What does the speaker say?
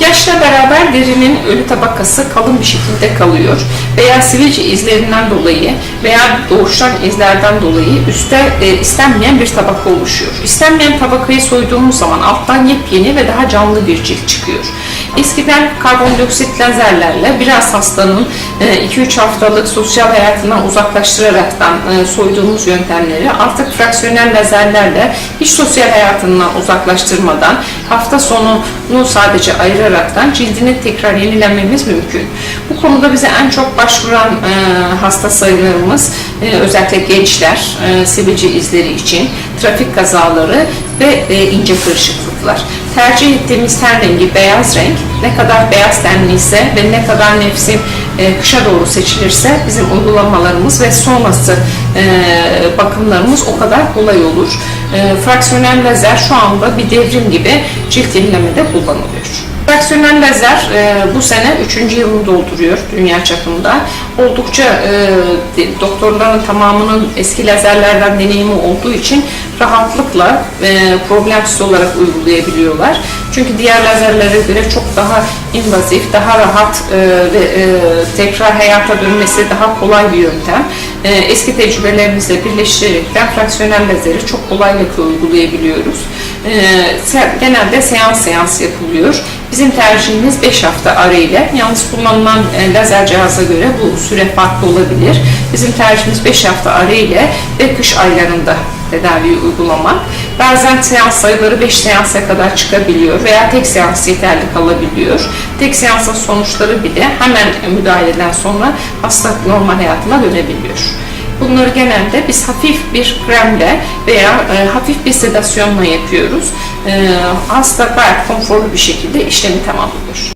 Yaşla beraber derinin ölü tabakası kalın bir şekilde kalıyor veya sivilce izlerinden dolayı veya doğuştan izlerden dolayı üstte e, istenmeyen bir tabaka oluşuyor. İstenmeyen tabakayı soyduğumuz zaman alttan yepyeni ve daha canlı bir cilt çıkıyor. Eskiden karbondioksit lazerlerle biraz hastanın 2-3 haftalık sosyal hayatından uzaklaştıraraktan e, soyduğumuz yöntemleri artık fraksiyonel lazerlerle hiç sosyal hayatından uzaklaştırmadan hafta sonunu sadece ayıraraktan cildini tekrar yenilememiz mümkün. Bu konuda bize en çok başvuran e, hasta sayılarımız e, özellikle gençler e, sivilce izleri için trafik kazaları ve e, ince kırışıklıklar. Tercih ettiğimiz ten rengi beyaz renk. Ne kadar beyaz tenliyse ve ne kadar nefsim e, kışa doğru seçilirse bizim uygulamalarımız ve sonrası e, bakımlarımız o kadar kolay olur. E, fraksiyonel lazer şu anda bir devrim gibi cilt yenilemede kullanılıyor. Fraksiyonel lazer e, bu sene 3. yılını dolduruyor dünya çapında. Oldukça e, doktorların tamamının eski lazerlerden deneyimi olduğu için rahatlıkla e, problemsiz olarak uygulayabiliyorlar. Çünkü diğer lazerlere göre çok daha invazif, daha rahat e, ve e, tekrar hayata dönmesi daha kolay bir yöntem. E, eski tecrübelerimizle birleştirerekten fraksiyonel lazeri çok kolaylıkla uygulayabiliyoruz. E, se- genelde seans seans yapılıyor. Bizim tercihimiz 5 hafta arayla. Yalnız kullanılan e, lazer cihaza göre bu süre farklı olabilir. Bizim tercihimiz 5 hafta arayla ve kış aylarında tedaviyi uygulamak. Bazen seans sayıları 5 seansa kadar çıkabiliyor veya tek seans yeterli kalabiliyor. Tek seansın sonuçları bile hemen müdahaleden sonra hasta normal hayatına dönebiliyor. Bunları genelde biz hafif bir kremle veya e, hafif bir sedasyonla yapıyoruz. E, hasta gayet konforlu bir şekilde işlemi tamamlıyor.